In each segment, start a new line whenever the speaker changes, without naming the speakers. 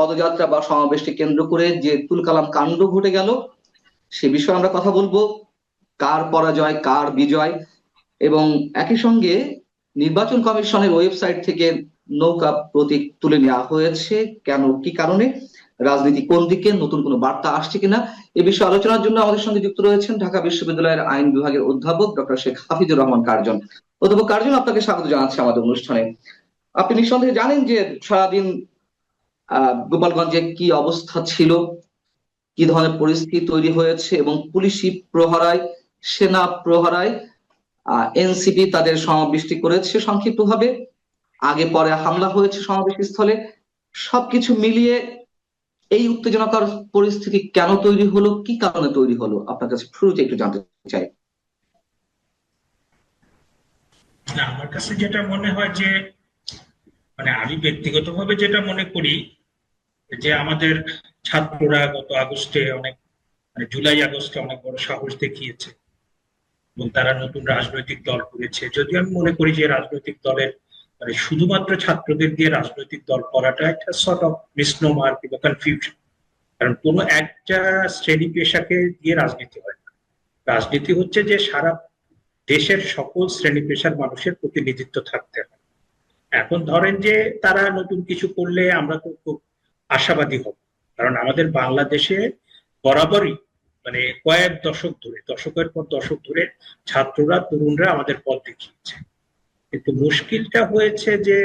পদযাত্রা বা সমাবেশকে কেন্দ্র করে যে তুলকালাম কাণ্ড ঘটে গেল, সে বিষয়ে আমরা কথা বলব। কার পরাজয়, কার বিজয়? এবং একই সঙ্গে নির্বাচন কমিশনের ওয়েবসাইট থেকে নৌকা প্রতীক তুলে নেওয়া হয়েছে। কেন? কি কারণে? রাজনীতি কোন দিকে? নতুন কোনো বার্তা আসছে কিনা? এ বিষয়ে আলোচনার জন্য আমাদের সঙ্গে যুক্ত রয়েছেন ঢাকা বিশ্ববিদ্যালয়ের আইন বিভাগের অধ্যাপক ডক্টর শেখ হাফিজুর রহমান কার্জন। অধ্যাপক কার্জন, আপনাকে স্বাগত জানাচ্ছি আমাদের অনুষ্ঠানে। আপনি নিঃসন্দেহে জানেন যে সারাদিন গোপালগঞ্জে কি অবস্থা ছিল? কি ধরনের পরিস্থিতি তৈরি হয়েছে? এবং পুলিশি প্রহরায়, সেনা প্রহরায় এনসিপি তাদের সমাবেশটি করেছে সংক্ষিপ্তভাবে। আগে পরে হামলা হয়েছে সমাবেশ স্থলে সবকিছু মিলিয়ে এই উত্তেজনাকর পরিস্থিতি কেন তৈরি হলো? কি কারণে তৈরি হলো? আপনার কাছে শুরুতে একটু জানতে চাই।
আমার কাছে যেটা মনে হয় যে মানে আমি ব্যক্তিগতভাবে যেটা মনে করি যে আমাদের ছাত্ররা গত আগস্টে অনেক মানে জুলাই আগস্টে অনেক বড় সাহস দেখিয়েছে এবং তারা নতুন রাজনৈতিক দল করেছে। যদিও আমি মনে করি যে রাজনৈতিক দলের মানে শুধুমাত্র ছাত্রদের দিয়ে রাজনৈতিক দল করাটা একটা সর্ট অফ মিসনোমার কিংবা কনফিউশন কারণ কোনো একটা শ্রেণি পেশাকে দিয়ে রাজনীতি হয় না। রাজনীতি হচ্ছে যে সারা দেশের সকল শ্রেণি পেশার মানুষের প্রতিনিধিত্ব থাকতে হয়। এখন ধরেন যে তারা নতুন কিছু করলে আমরা তো খুব আশাবাদী হব। কারণ আমাদের বাংলাদেশে বরাবরই মানে কয়েক দশক ধরে, দশকের পর দশক ধরে ছাত্ররা, তরুণরা আমাদের পথ দেখিয়েছে। কিন্তু মুশকিলটা হয়েছে যে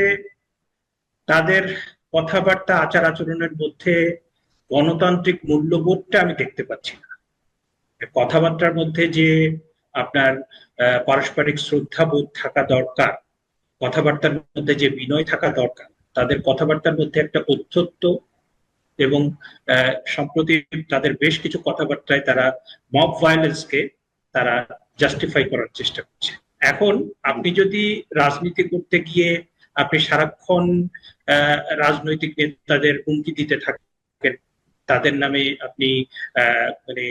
তাদের কথাবার্তা আচার আচরণের মধ্যে গণতান্ত্রিক মূল্যবোধটা আমি দেখতে পাচ্ছি না। কথাবার্তার মধ্যে যে আপনার পারস্পরিক শ্রদ্ধাবোধ থাকা দরকার, কথাবার্তার মধ্যে যে বিনয় থাকা দরকার, তাদের কথাবার্তার মধ্যে একটা অধ্যত্ব এবং সম্প্রতি তাদের বেশ কিছু কথাবার্তায় তারা মব ভায়োলেন্সকে তারা জাস্টিফাই করার চেষ্টা করছে। এখন আপনি যদি রাজনীতি করতে গিয়ে আপনি সারাক্ষণ রাজনৈতিক নেতাদের হুমকি দিতে থাকেন, তাদের নামে আপনি মানে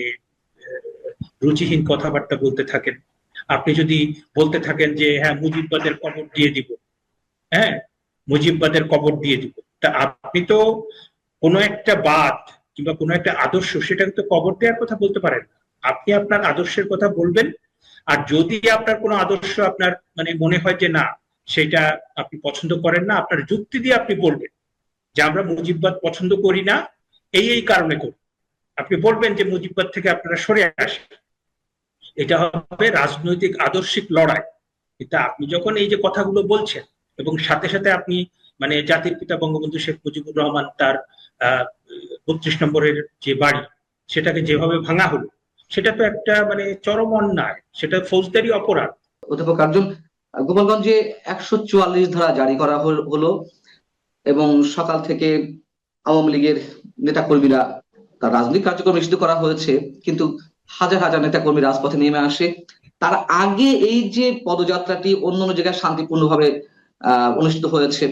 রুচিহীন কথাবার্তা বলতে থাকেন, আপনি যদি বলতে থাকেন যে হ্যাঁ মুজিববাদের কবর দিয়ে দিব। হ্যাঁ মুজিববাদের কবর দিয়ে দিব। তা আপনি তো কোনো একটা বাদ কিংবা কোনো একটা আদর্শ, সেটাকে তো কবর দেওয়ার কথা বলতে পারেন। আপনি আপনার আদর্শের কথা বলবেন, আর যদি আপনার কোনো আদর্শ আপনার মানে মনে হয় যে না, সেটা আপনি পছন্দ করেন না, আপনার যুক্তি দিয়ে আপনি বলবেন যে আমরা মুজিববাদ পছন্দ করি না, এই এই কারণে করি। আপনি বলবেন যে মুজিববাদ থেকে আপনারা সরে আসেন। এটা হবে রাজনৈতিক আদর্শিক লড়াই। কিন্তু আপনি যখন এই যে কথাগুলো বলছেন, এবং সাথে সাথে আপনি মানে জাতির পিতা বঙ্গবন্ধু শেখ মুজিবুর রহমান তার বত্রিশ নম্বরের যে বাড়ি, সেটাকে যেভাবে ভাঙা হলো, সেটা তো একটা মানে চরম অন্যায়, সেটা ফৌজদারি অপরাধ।
অধ্যাপক কার্জন গোপালগঞ্জে একশো চুয়াল্লিশ ধারা জারি করা হলো এবং সকাল থেকে আওয়ামী লীগের নেতাকর্মীরা তার রাজনৈতিক কার্যক্রম নিষিদ্ধ করা হয়েছে, কিন্তু হাজার হাজার নেতাকর্মী রাজপথে নেমে আসে। তার আগে এই যে পদযাত্রাটি অন্য অন্য জায়গায় শান্তিপূর্ণভাবে অনুষ্ঠিত হয়েছে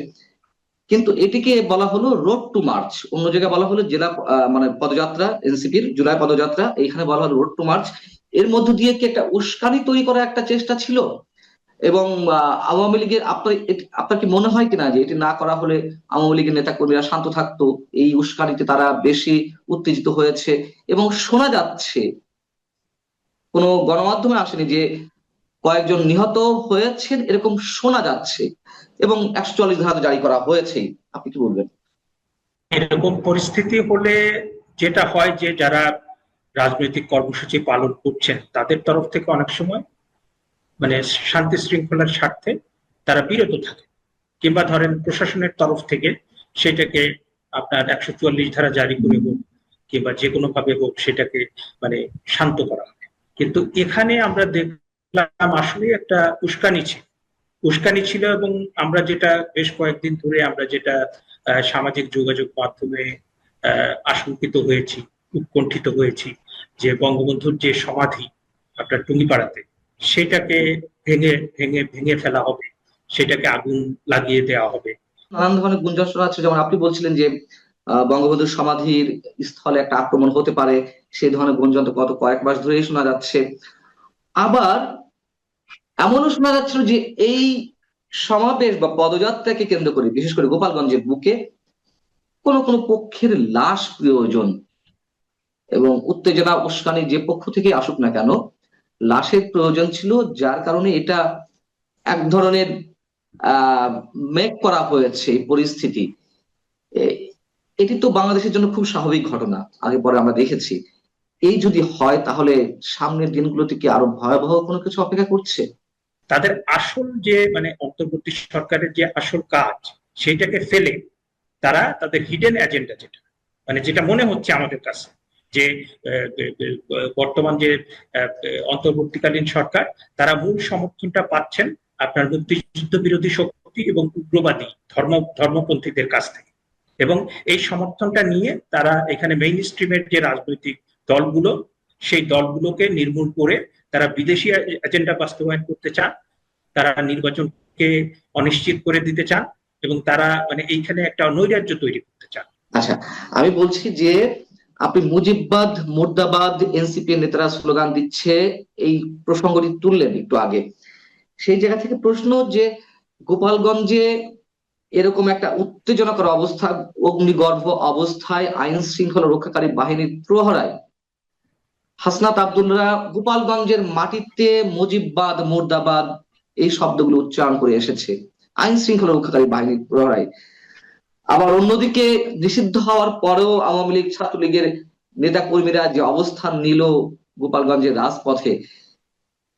কিন্তু এটিকে বলা হলো রোড টু মার্চ অন্য জায়গায় বলা হলো জেলা মানে পদযাত্রা এনসিপির জুলাই পদযাত্রা, এইখানে বলা হলো রোড টু মার্চ এর মধ্য দিয়ে কি একটা উস্কানি তৈরি করার একটা চেষ্টা ছিল? এবং আওয়ামী লীগের আপনার আপনার কি মনে হয় কিনা যে এটি না করা হলে আওয়ামী লীগের নেতা কর্মীরা শান্ত থাকতো, এই উস্কানিতে তারা বেশি উত্তেজিত হয়েছে? এবং শোনা যাচ্ছে, কোনো গণমাধ্যমে আসেনি যে কয়েকজন নিহত হয়েছেন, এরকম শোনা যাচ্ছে। এবং একশো চল্লিশ ধারা জারি করা হয়েছে। আপনি কি বলবেন?
এরকম পরিস্থিতি হলে যেটা হয় যে যারা রাজনৈতিক কর্মসূচি পালন করছেন, তাদের তরফ থেকে অনেক সময় মানে শান্তি শৃঙ্খলার স্বার্থে তারা বিরত থাকে। কিংবা ধরেন প্রশাসনের তরফ থেকে সেটাকে আপনার একশো চুয়াল্লিশ ধারা জারি করে হোক, কিংবা যে কোনো ভাবে হোক সেটাকে মানে শান্ত করা। কিন্তু এখানে আমরা দেখলাম আসলে একটা উস্কানি ছিল। উস্কানি ছিল এবং আমরা যেটা বেশ কয়েকদিন ধরে আমরা যেটা সামাজিক যোগাযোগ মাধ্যমে আশঙ্কিত হয়েছি, উৎকণ্ঠিত হয়েছি যে বঙ্গবন্ধুর যে সমাধি আপনার টুঙ্গিপাড়াতে, সেটাকে ভেঙে ভেঙে ভেঙে ফেলা হবে, সেটাকে আগুন লাগিয়ে দেওয়া হবে।
নানান ধরনের গুঞ্জন শোনা যেমন আপনি বলছিলেন যে বঙ্গবন্ধুর সমাধির স্থলে একটা আক্রমণ হতে পারে সেই ধরনের গুঞ্জন তো গত কয়েক মাস ধরেই শোনা যাচ্ছে। আবার এমনও শোনা যাচ্ছিল যে এই সমাবেশ বা পদযাত্রাকে কেন্দ্র করে, বিশেষ করে গোপালগঞ্জের বুকে কোন কোন পক্ষের লাশ প্রয়োজন এবং উত্তেজনা উস্কানি যে পক্ষ থেকে আসুক না কেন, লাশের প্রয়োজন ছিল, যার কারণে এটা এক ধরনের মেক করা হয়েছে পরিস্থিতি। এটি তো বাংলাদেশের জন্য খুব স্বাভাবিক ঘটনা, আগে পরে আমরা দেখেছি। এই যদি হয়, তাহলে সামনের দিনগুলোতে কি আরও ভয়াবহ কোনো কিছু অপেক্ষা করছে?
তাদের আসল যে মানে অন্তর্বর্তী সরকারের যে আসল কাজ সেইটাকে ফেলে তারা তাদের হিডেন এজেন্ডা যেটা মানে যেটা মনে হচ্ছে আমাদের কাছে যে বর্তমান যে অন্তর্বর্তীকালীন সরকার, তারা মূল সমর্থনটা পাচ্ছেন আপনার মুক্তিযুদ্ধ বিরোধী শক্তি এবং উগ্রবাদী ধর্ম, ধর্মপন্থীদের কাছ থেকে। এবং এই সমর্থনটা নিয়ে তারা এখানে মেইন স্ট্রিমের যে রাজনৈতিক দলগুলো, সেই দলগুলোকে নির্মূল করে তারা বিদেশি এজেন্ডা বাস্তবায়ন করতে চান, তারা নির্বাচনকে অনিশ্চিত করে দিতে চান এবং তারা মানে এইখানে একটা নৈরাজ্য তৈরি করতে চান।
আচ্ছা আমি বলছি যে আপনি মুজিববাদ, মুর্দাবাদ, এনসিপি নেতারা স্লোগান দিচ্ছে, এই প্রসঙ্গটি তুললেন একটু আগে। সেই জায়গা থেকে প্রশ্ন যে গোপালগঞ্জে এরকম একটা উত্তেজনাকর অবস্থা, অগ্নিগর্ভ অবস্থায় আইন শৃঙ্খলা রক্ষাকারী বাহিনীর প্রহরায় হাসনাত আব্দুল্লাহ গোপালগঞ্জের মাটিতে মুজিববাদ, মুর্দাবাদ এই শব্দগুলো উচ্চারণ করে এসেছে। আইন শৃঙ্খলা রক্ষাকারী বাহিনীর আবার অন্যদিকে নিষিদ্ধ হওয়ার পরেও আওয়ামী লীগ, ছাত্রলীগের নেতা কর্মীরা যে অবস্থান নিল গোপালগঞ্জের রাজপথে,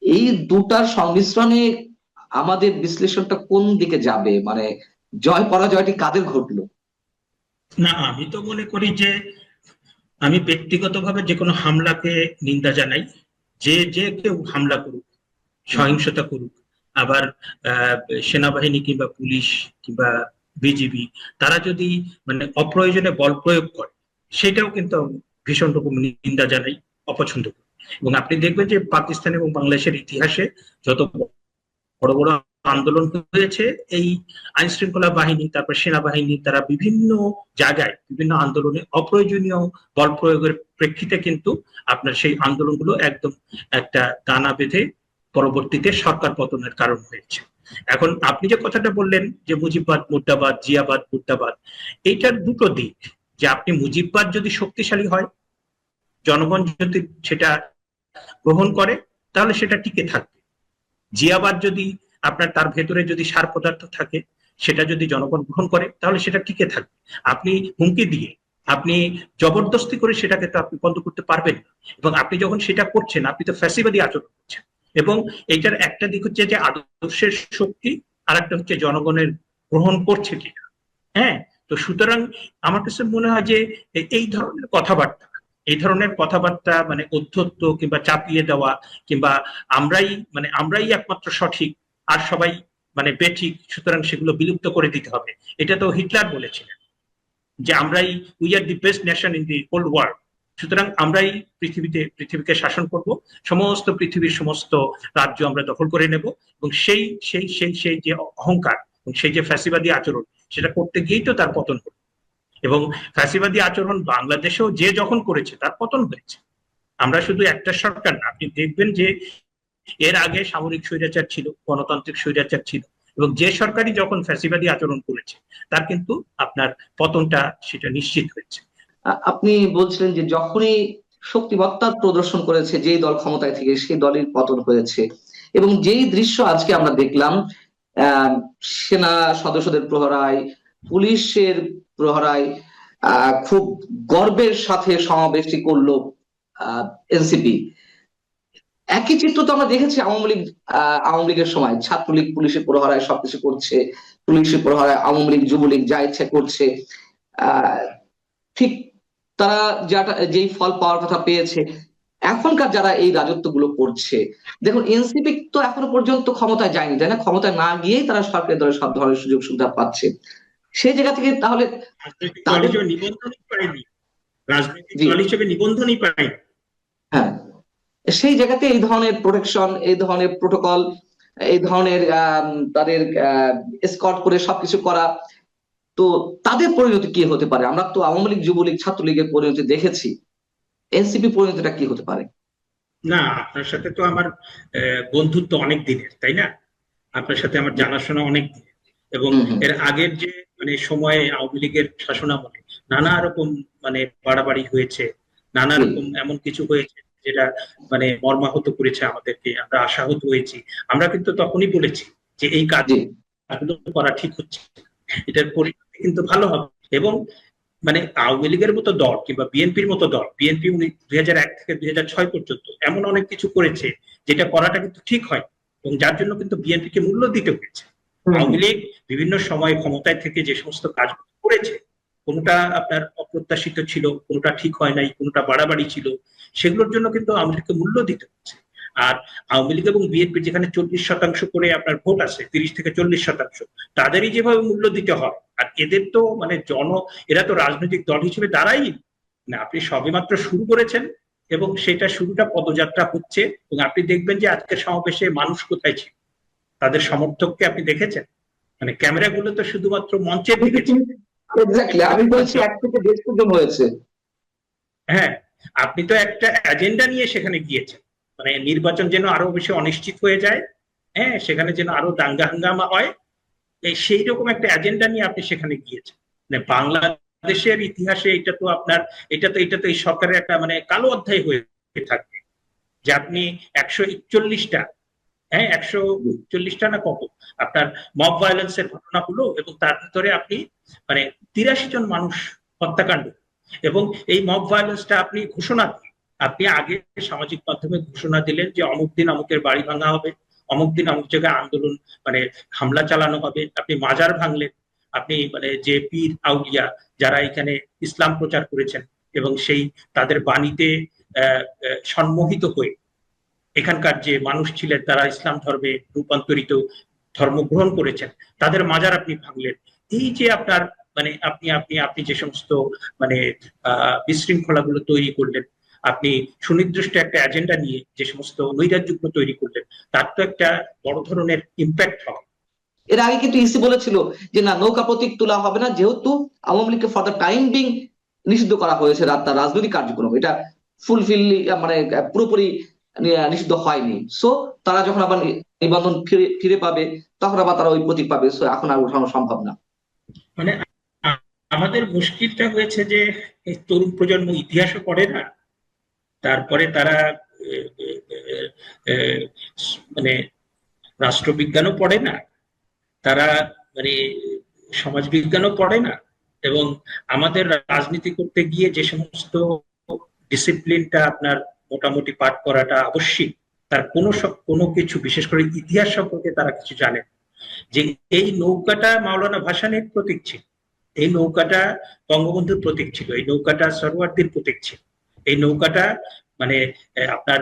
এই দুটার সংমিশ্রণে আমাদের বিশ্লেষণটা কোন দিকে যাবে? মানে জয় পরাজয়টি কাদের ঘটলো?
না, আমি তো মনে করি যে আমি ব্যক্তিগতভাবে যে কোনো হামলাকে নিন্দা জানাই, যে যে কেউ হামলা করুক, সহিংসতা করুক, আবার সেনাবাহিনী কিংবা পুলিশ কিংবা বিজিবি, তারা যদি মানে অপ্রয়োজনে বল প্রয়োগ করে, সেটাও কিন্তু ভীষণ রকম নিন্দা জানাই, অপছন্দ করি। এবং আপনি দেখবেন যে পাকিস্তান এবং বাংলাদেশের ইতিহাসে যত বড় বড় আন্দোলন হয়েছে। এই আইন শৃঙ্খলা বাহিনী, তারপর সেনাবাহিনী তারা বিভিন্ন জায়গায় বিভিন্ন আন্দোলনে অপ্রয়োজনীয় বল প্রয়োগের প্রেক্ষিতে কিন্তু আপনার সেই আন্দোলনগুলো একদম একটা দানা বেঁধে পরবর্তীতে সরকার পতনের কারণ হয়েছে। এখন আপনি যে কথাটা বললেন যে মুজিববাদ, মুর্দাবাদ, জিয়াবাদ, মুর্দাবাদ, এইটার দুটো দিক। যে আপনি মুজিববাদ যদি শক্তিশালী হয়, জনগণ যদি সেটা গ্রহণ করে, তাহলে সেটা টিকে থাকবে। জিয়াবাদ যদি আপনার তার ভেতরে যদি সার পদার্থ থাকে, সেটা যদি জনগণ গ্রহণ করে, তাহলে সেটা টিকে থাকবে। আপনি হুমকি দিয়ে, আপনি জবরদস্তি করে সেটাকে তো আপনি বন্ধ করতে পারবেন না। এবং আপনি যখন সেটা করছেন, আপনি তো ফ্যাসিবাদী আচরণ করছেন। এবং এটার একটা দিক হচ্ছে যে আদর্শের শক্তি আর একটা হচ্ছে জনগণের গ্রহণ করছে কিনা। হ্যাঁ? তো সুতরাং আমার কাছে মনে হয় যে এই ধরনের কথাবার্তা, এই ধরনের কথাবার্তা মানে অধ্যত্ত কিংবা চাপিয়ে দেওয়া কিংবা আমরাই মানে আমরাই একমাত্র সঠিক আর সবাই মানে বেঠিক, সুতরাং সেগুলো বিলুপ্ত করে দিতে হবে। এটা তো হিটলার বলেছিলেন যে আমরাই we are the best nation in the old world সুতরাং আমরাই পৃথিবীতে, পৃথিবীকে শাসন করব। সমস্ত পৃথিবীর সমস্ত রাজ্য আমরা দখল করে নেব এবং সেই সেই সেই সেই যে অহংকার এবং সেই যে ফ্যাসিবাদী আচরণ, সেটা করতে গিয়েই তো তার পতন হলো। এবং ফ্যাসিবাদী আচরণ বাংলাদেশেও যে যখন করেছে, তার পতন হয়েছে। আমরা শুধু একটা সরকার না, আপনি দেখবেন যে এর আগে সামরিক স্বৈরাচার ছিল, গণতান্ত্রিক স্বৈরাচার ছিল এবং যে সরকারই যখন ফ্যাসিবাদী আচরণ করেছে, তার কিন্তু আপনার পতনটা সেটা নিশ্চিত হয়েছে।
আপনি বলছিলেন যে যখনই শক্তিমত্তা প্রদর্শন করেছে, যেই দল ক্ষমতায় থেকে, সেই দলের পতন হয়েছে এবং যেই দৃশ্য আজকে আমরা দেখলাম সেনা সদস্যদের প্রহরায়, পুলিশের প্রহরায় খুব গর্বের সাথে সমাবেশটি করল এনসিপি। একই চিত্র তো আমরা দেখেছি আওয়ামী লীগ আহ, আওয়ামী লীগের সময়। ছাত্রলীগ পুলিশের প্রহরায় সবকিছু করছে পুলিশের প্রহরায় আওয়ামী লীগ যুবলীগ যা ইচ্ছে করছে। আহ ঠিক তারা যাটা যেই ফল পাওয়ার কথা পেয়েছে। এখনকার যারা এই রাজত্বগুলো করছে দেখুন এনসিপি তো এখনও পর্যন্ত ক্ষমতায় যায়নি তাই না? ক্ষমতায় না গিয়েই তারা সরকারি দলের সব ধরনের সুযোগ সুবিধা পাচ্ছে। সেই জায়গা থেকে তাহলে
নিবন্ধনই পায়নি। রাজনৈতিক দল হিসেবে নিবন্ধনই পায়নি।
হ্যাঁ। সেই জায়গাতে এই ধরনের প্রোটেকশন এই ধরনের প্রোটোকল এই ধরনের তাদের স্কট করে সবকিছু করা তো তাদের পরিণতি কি হতে পারে? আমরা তো আওয়ামী লীগ যুবলীগ ছাত্রলীগের পরিণতি দেখেছি। এনসিপি পরিণতিটা কি হতে পারে?
না আপনার সাথে তো আমার বন্ধুত্ব অনেক দিনের তাই না? আপনার সাথে আমার জানাশোনা অনেক দিনের। এবং। এর আগের যে মানে সময়ে আওয়ামী লীগের শাসনামলে নানা রকম মানে বাড়াবাড়ি হয়েছে নানা রকম এমন কিছু হয়েছে যেটা মানে মর্মাহত করেছে আমাদেরকে আমরা আশাহত হয়েছি। আমরা কিন্তু তখনই বলেছি যে এই কাজগুলো করা ঠিক হচ্ছে। এটার পরিণতি কিন্তু ভালো হবে। এবং মানে আওয়ামী লীগের মতো দল কিংবা বিএনপির মতো দল বিএনপি উনি দুই হাজার এক থেকে দুই হাজার ছয় পর্যন্ত এমন অনেক কিছু করেছে যেটা করাটা কিন্তু ঠিক হয় এবং যার জন্য কিন্তু বিএনপিকে মূল্য দিতে হয়েছে। আওয়ামী লীগ বিভিন্ন সময় ক্ষমতায় থেকে যে সমস্ত কাজ করেছে কোনটা আপনার অপ্রত্যাশিত ছিল, কোনটা ঠিক হয় নাই, কোনটা বাড়াবাড়ি ছিল, সেগুলোর জন্য কিন্তু আওয়ামী লীগকে মূল্য দিতে হচ্ছে। আর আওয়ামী লীগ এবং বিএনপি যেখানে চল্লিশ শতাংশ করে আপনার ভোট আছে, তিরিশ থেকে চল্লিশ শতাংশ, তাদেরই যেভাবে মূল্য দিতে হয়, আর এদের তো মানে জন, এরা তো রাজনৈতিক দল হিসেবে দাঁড়াই না। আপনি সবেমাত্র শুরু করেছেন এবং সেটা শুরুটা পদযাত্রা হচ্ছে এবং আপনি দেখবেন যে আজকের সমাবেশে মানুষ কোথায় ছিল? তাদের সমর্থককে আপনি দেখেছেন? মানে ক্যামেরাগুলো তো শুধুমাত্র মঞ্চে দেখেছেন।
আমি বলছি এক থেকে দেড়শো জন হয়েছে।
হ্যাঁ আপনি তো একটা এজেন্ডা নিয়ে সেখানে গিয়েছেন। মানে নির্বাচন যেন আরও বেশি অনিশ্চিত হয়ে যায় হ্যাঁ সেখানে যেন আরও দাঙ্গা হাঙ্গামা হয় সেই রকম একটা এজেন্ডা নিয়ে আপনি সেখানে গিয়েছেন। মানে বাংলাদেশের ইতিহাসে এটা তো আপনার, এটা তো এটা তো এই সরকারের একটা মানে কালো অধ্যায় হয়ে থাকবে যে আপনি একশো একচল্লিশটা হ্যাঁ একশো চল্লিশটা না কত? আপনার মব ভায়োলেন্স এর ঘটনা হলো এবং তার ভিতরে আপনি মানে তিরাশি জন মানুষ হত্যাকাণ্ড এবং এই মব ভায়োলেন্সটা আপনি ঘোষণা আপনি আগে সামাজিক মাধ্যমে ঘোষণা দিলেন যে অমুক দিন অমুকের বাড়ি ভাঙা হবে, অমুক দিন অমুক জায়গায় আন্দোলন মানে হামলা চালানো হবে, আপনি মাজার ভাঙলেন, আপনি মানে যে পীর আউলিয়া যারা এখানে ইসলাম প্রচার করেছেন এবং সেই তাদের বাণীতে সম্মোহিত হয়ে এখানকার যে মানুষ ছিলেন, তারা ইসলাম ধর্মে রূপান্তরিত, ধর্ম গ্রহণ করেছেন, তাদের মাজার আপনি ভাঙলেন। এই যে আপনার মানে আপনি আপনি আপনি যে সমস্ত মানে বিশৃঙ্খলাগুলো তৈরি করলেন, আপনি সুনির্দিষ্ট একটা এজেন্ডা নিয়ে যে সমস্ত নৈরাজ্যগুলো তৈরি করলেন, তার তো একটা বড় ধরনের ইম্প্যাক্ট হবে।
এর আগে কিন্তু ইসি বলেছিল যে, না, নৌকা প্রতীক তোলা হবে না, যেহেতু আওয়ামী লীগকে ফর দ্য টাইম বিং নিষিদ্ধ করা হয়েছে তার রাজনৈতিক কার্যক্রম। এটা ফুলফিল মানে পুরোপুরি নিষিদ্ধ হয়নি সো তারা যখন আবার নিবন্ধন ফিরে ফিরে পাবে, তখন আবার তারা ওই প্রতীক পাবে। সো এখন আর ওঠানো সম্ভব না।
মানে আমাদের মুশকিলটা হয়েছে যে তরুণ প্রজন্ম ইতিহাসও পড়ে না। তারপরে তারা মানে রাষ্ট্রবিজ্ঞানও পড়ে না। তারা মানে সমাজবিজ্ঞানও পড়ে না। এবং আমাদের রাজনীতি করতে গিয়ে যে সমস্ত ডিসিপ্লিনটা আপনার মোটামুটি পাঠ করাটা আবশ্যিক। তার কোনো কোনো কিছু, বিশেষ করে ইতিহাস সম্পর্কে তারা কিছু জানে যে এই নৌকাটা মাওলানা ভাসানের প্রতীক ছিল। এই নৌকাটা বঙ্গবন্ধুর প্রতীক ছিল। এই নৌকাটা সরোয়ার্দির প্রতীক ছিল। এই নৌকাটা মানে আপনার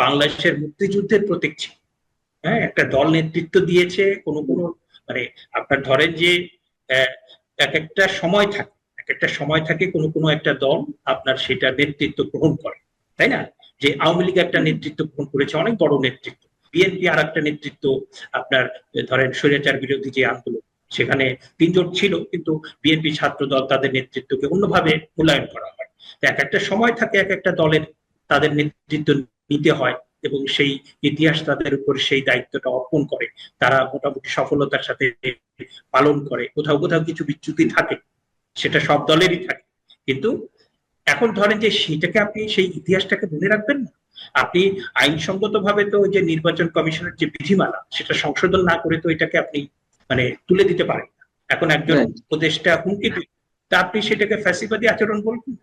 বাংলাদেশের মুক্তিযুদ্ধের প্রতীক ছিল। হ্যাঁ একটা দল নেতৃত্ব দিয়েছে, কোনো কোনো মানে আপনার ধরেন যে এক একটা সময় থাকে। এক একটা সময় থাকে, কোনো কোনো একটা দল আপনার সেটা নেতৃত্ব গ্রহণ করে। তাই না? যে আওয়ামী লীগ একটা নেতৃত্ব গ্রহণ করেছে, অনেক বড় নেতৃত্ব। বিএনপি আর একটা নেতৃত্ব, আপনার ধরেন স্বৈরাচার বিরোধী যে আন্দোলন, সেখানে তিনজন ছিল, কিন্তু বিএনপি ছাত্র দল তাদের নেতৃত্বকে অন্যভাবে মূল্যায়ন করা হয়। এক একটা সময় থাকে, এক একটা দলের তাদের নেতৃত্ব নিতে হয় এবং সেই ইতিহাস তাদের উপর সেই দায়িত্বটা অর্পণ করে। তারা মোটামুটি সফলতার সাথে পালন করে। কোথাও কোথাও কিছু বিচ্যুতি থাকে, সেটা সব দলেরই থাকে। কিন্তু এখন ধরেন যে সেটাকে আপনি সেই ইতিহাসটাকে মনে রাখবেন না? আপনি আইনসঙ্গত ভাবে তো যে নির্বাচন কমিশনের যে বিধিমালা সেটা সংশোধন না করে তো এটাকে আপনি মানে তুলে দিতে পারেন না। এখন একজন. উপদেষ্টা হুমকি তা আপনি সেটাকে ফ্যাসিবাদী আচরণ বলবেন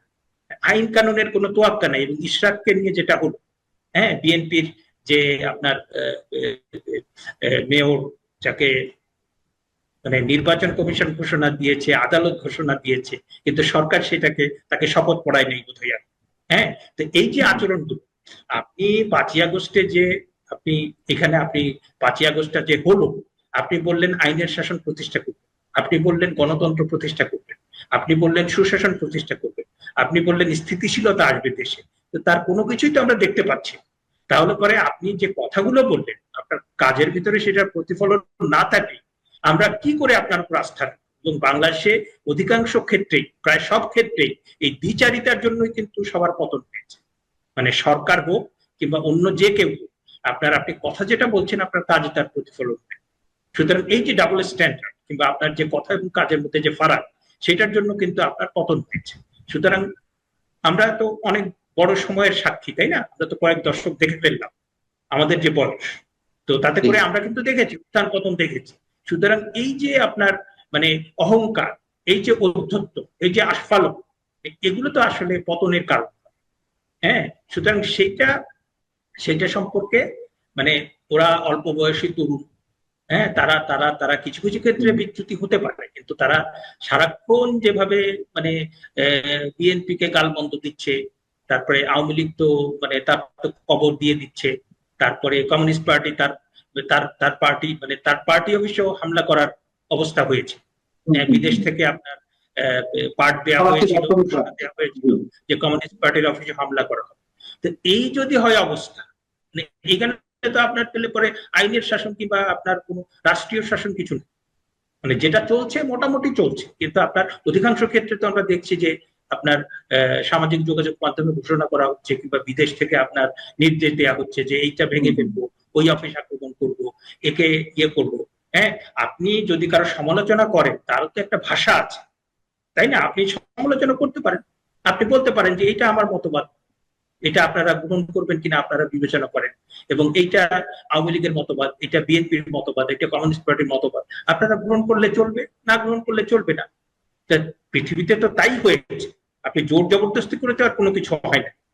আইন কানুনের কোনো তোয়াক্কা নাই এবং ইশরাককে নিয়ে যেটা হলো হ্যাঁ বিএনপির যে আপনার মেয়র যাকে মানে নির্বাচন কমিশন ঘোষণা দিয়েছে, আদালত ঘোষণা দিয়েছে, কিন্তু সরকার সেটাকে, তাকে শপথ পড়ায় নেই বোধ হয় হ্যাঁ তো এই যে আচরণগুলো, আপনি পাঁচই আগস্টে যে আপনি, এখানে আপনি পাঁচই আগস্টটা যে হলো, আপনি বললেন আইনের শাসন প্রতিষ্ঠা করবেন, আপনি বললেন গণতন্ত্র প্রতিষ্ঠা করবেন, আপনি বললেন সুশাসন প্রতিষ্ঠা করবেন, আপনি বললেন স্থিতিশীলতা আসবে দেশে, তো তার কোনো কিছুই তো আমরা দেখতে পাচ্ছি তাহলে পরে আপনি যে কথাগুলো বললেন, আপনার কাজের ভিতরে সেটার প্রতিফলন না থাকে আমরা কি করে আপনার উপর আস্থা এবং বাংলাদেশে অধিকাংশ ক্ষেত্রেই প্রায় সব ক্ষেত্রেই এই দ্বিচারিতার জন্যই কিন্তু সবার পতন হয়েছে। মানে সরকার হোক কিংবা অন্য যে কেউ হোক আপনার আপনি কথা যেটা বলছেন আপনার কাজে তার প্রতিফলন নেই সুতরাং এই যে ডাবল স্ট্যান্ডার্ড কিংবা আপনার যে কথা এবং কাজের মধ্যে যে ফারাক সেটার জন্য কিন্তু আপনার পতন হয়েছে। সুতরাং আমরা তো অনেক বড় সময়ের সাক্ষী তাই না? আমরা তো কয়েক দশক দেখে ফেললাম আমাদের যে বয়স। তো তাতে করে আমরা কিন্তু দেখেছি উত্থান পতন দেখেছি। সুতরাং এই যে আপনার মানে অহংকার এই যে ঔদ্ধত্য এই যে আস্ফালন এগুলো তো আসলে পতনের কারণ। হ্যাঁ সুতরাং সেইটা সেটা সম্পর্কে মানে ওরা অল্প বয়সী তরুণ হ্যাঁ তারা তারা তারা কিছু কিছু ক্ষেত্রে বিচ্যুতি হতে পারে কিন্তু তারা সারাক্ষণ যেভাবে মানে বিএনপি কে গালমন্দ দিচ্ছে তারপরে আওয়ামী লীগ তো মানে তার তো কবর দিয়ে দিচ্ছে তারপরে কমিউনিস্ট পার্টি তার তার তার পার্টি মানে তার পার্টি অফিসেও হামলা করার অবস্থা হয়েছে। হ্যাঁ, বিদেশ থেকে আপনার পার্ট দেওয়া হয়েছিল দেওয়া হয়েছিল যে কমিউনিস্ট পার্টির অফিসে হামলা করা হবে। তো এই যদি হয় অবস্থা মানে এখানে তো আপনার পেলে পরে আইনের শাসন কিংবা আপনার কোনো রাষ্ট্রীয় শাসন কিছু নেই। মানে যেটা চলছে মোটামুটি চলছে। কিন্তু আপনার অধিকাংশ ক্ষেত্রে তো আমরা দেখছি যে আপনার আহ, সামাজিক যোগাযোগ মাধ্যমে ঘোষণা করা হচ্ছে কিংবা বিদেশ থেকে আপনার নির্দেশ দেওয়া হচ্ছে যে এইটা ভেঙে ফেলব। ওই অফিস আক্রমণ করব, একে ইয়ে করব। হ্যাঁ আপনি যদি কারও সমালোচনা করেন, তারও তো একটা ভাষা আছে। তাই না? আপনি সমালোচনা করতে পারেন। আপনি বলতে পারেন যে, এটা আমার মতবাদ। এটা আপনারা গ্রহণ করবেন কিনা, আপনারা বিবেচনা করেন। এবং এইটা আওয়ামী লীগের মতবাদ, এটা বিএনপির মতবাদ, এটা কমিউনিস্ট পার্টির মতবাদ। আপনারা গ্রহণ করলে চলবে, না গ্রহণ করলে চলবে না। পৃথিবীতে তো তাই হয়েছে। আপনি জোর জবরদস্তি করে তো আর কোনো কিছু হয় না।